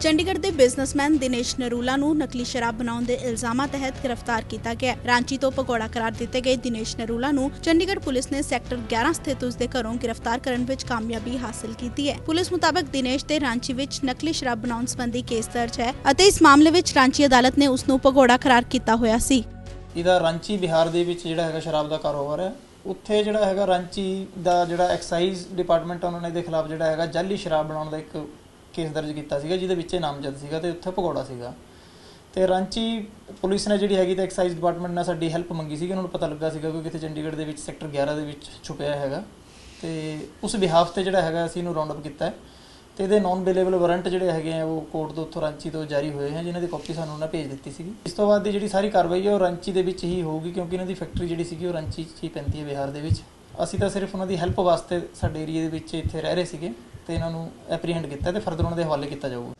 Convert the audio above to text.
ਚੰਡੀਗੜ੍ਹ ਦੇ ਬਿਜ਼ਨਸਮੈਨ ਦਿਨੇਸ਼ ਨਰੂਲਾ ਨੂੰ ਨਕਲੀ ਸ਼ਰਾਬ ਬਣਾਉਣ ਦੇ ਇਲਜ਼ਾਮਾਂ ਤਹਿਤ ਗ੍ਰਿਫਤਾਰ ਕੀਤਾ ਗਿਆ ਰਾਂਚੀ ਤੋਂ ਭਗੌੜਾ ਕਰਾਰ ਦਿੱਤੇ ਗਏ ਦਿਨੇਸ਼ ਨਰੂਲਾ ਨੂੰ ਚੰਡੀਗੜ੍ਹ ਪੁਲਿਸ ਨੇ ਸੈਕਟਰ 11 ਸਥਿਤ ਉਸ ਦੇ ਘਰੋਂ ਗ੍ਰਿਫਤਾਰ ਕਰਨ ਵਿੱਚ ਕਾਮਯਾਬੀ ਹਾਸਲ ਕੀਤੀ ਹੈ। ਪੁਲਿਸ ਮੁਤਾਬਕ ਦਿਨੇਸ਼ ਤੇ ਰਾਂਚੀ ਵਿੱਚ ਨਕਲੀ ਸ਼ਰਾਬ ਬਣਾਉਣ ਸੰਬੰਧੀ ਕੇਸ ਦਰਜ ਹੈ ਅਤੇ ਇਸ ਮਾਮਲੇ ਵਿੱਚ ਰਾਂਚੀ ਅਦਾਲਤ ਨੇ ਉਸ ਨੂੰ ਭਗੌੜਾ ਕਰਾਰ ਕੀਤਾ ਹੋਇਆ ਸੀ। ਇਹਦਾ ਰਾਂਚੀ ਬਿਹਾਰ ਦੇ ਵਿੱਚ ਜਿਹੜਾ ਹੈਗਾ ਸ਼ਰਾਬ ਦਾ ਕਾਰੋਬਾਰ ਹੈ। ਉੱਥੇ ਜਿਹੜਾ ਹੈਗਾ ਰਾਂਚੀ ਦਾ ਜਿਹੜਾ ਐਕਸਾਈਜ਼ ਡਿਪਾਰਟਮੈਂਟ ਉਹਨਾਂ ਨੇ ਇਹਦੇ ਖਿਲਾਫ ਜਿਹੜਾ ਹੈਗਾ ਜਾਲੀ ਸ਼ਰਾਬ ਬਣਾਉਣ ਦਾ ਇੱਕ ਕੇਸ ਦਰਜ ਕੀਤਾ ਸੀਗਾ, ਜਿਹਦੇ ਵਿੱਚ ਇਹ ਨਾਮਜ਼ਦ ਸੀਗਾ ਤੇ ਉੱਥੇ ਭਗੌੜਾ ਸੀਗਾ। ਤੇ ਰਾਂਚੀ ਪੁਲਿਸ ਨੇ ਜਿਹੜੀ ਹੈਗੀ ਤੇ ਐਕਸਾਈਜ਼ ਡਿਪਾਰਟਮੈਂਟ ਨਾਲ ਸਾਡੀ ਹੈਲਪ ਮੰਗੀ ਸੀਗੀ, ਉਹਨਾਂ ਨੂੰ ਪਤਾ ਲੱਗਾ ਸੀਗਾ ਕਿ ਕਿਤੇ ਚੰਡੀਗੜ੍ਹ ਦੇ ਵਿੱਚ ਸੈਕਟਰ 11 ਦੇ ਵਿੱਚ ਛੁਪਿਆ ਹੈਗਾ। ਤੇ ਉਸ ਬਿਹਾਫ ਤੇ ਜਿਹੜਾ ਹੈਗਾ ਅਸੀਂ ਇਹਨੂੰ ਰਾਉਂਡ ਅਪ ਕੀਤਾ ਹੈ। ਤੇ ਇਹਦੇ ਨਾਨ ਅਵੇਲੇਬਲ ਵਾਰੰਟ ਜਿਹੜੇ ਹੈਗੇ ਆ, ਉਹ ਕੋਰਟ ਤੋਂ ਉੱਥੋਂ ਰਾਂਚੀ ਤੋਂ ਜਾਰੀ ਹੋਏ ਹਨ ਜਿਨ੍ਹਾਂ ਦੀ ਕਾਪੀ ਸਾਨੂੰ ਉਹਨਾਂ ਭੇਜ ਦਿੱਤੀ ਸੀਗੀ। ਇਸ ਤੋਂ ਬਾਅਦ ਦੀ ਜਿਹੜੀ ਸਾਰੀ ਕਾਰਵਾਈ ਹੈ ਉਹ ਰਾਂਚੀ ਦੇ ਵਿੱਚ ਹੀ ਹੋਊਗੀ ਕਿਉਂਕਿ ਇਹਨਾਂ ਦੀ ਫੈਕਟਰੀ ਜਿਹੜੀ ਸੀਗੀ, ਉਹ ਰਾਂਚੀ 'ਚ ਹੀ ਪੈਂਦੀ ਹੈ ਬਿਹਾਰ ਦੇ ਵਿੱਚ। ਅਸੀਂ ਤਾਂ ਸਿਰਫ ਉਹਨਾਂ ਦੀ ਹੈਲਪ ਵਾਸਤੇ ਸਾਡੇ ਏਰੀਆ ਦੇ ਵਿੱਚ ਇੱਥੇ ਰਹਿ ਰਹੇ ਸੀਗੇ ਤੇ ਇਹਨਾਂ ਨੂੰ ਐਪਰੀਹੈਂਡ ਕੀਤਾ ਤੇ ਫਰਦਰ ਉਹਨਾਂ ਦੇ ਹਵਾਲੇ ਕੀਤਾ ਜਾਊਗਾ।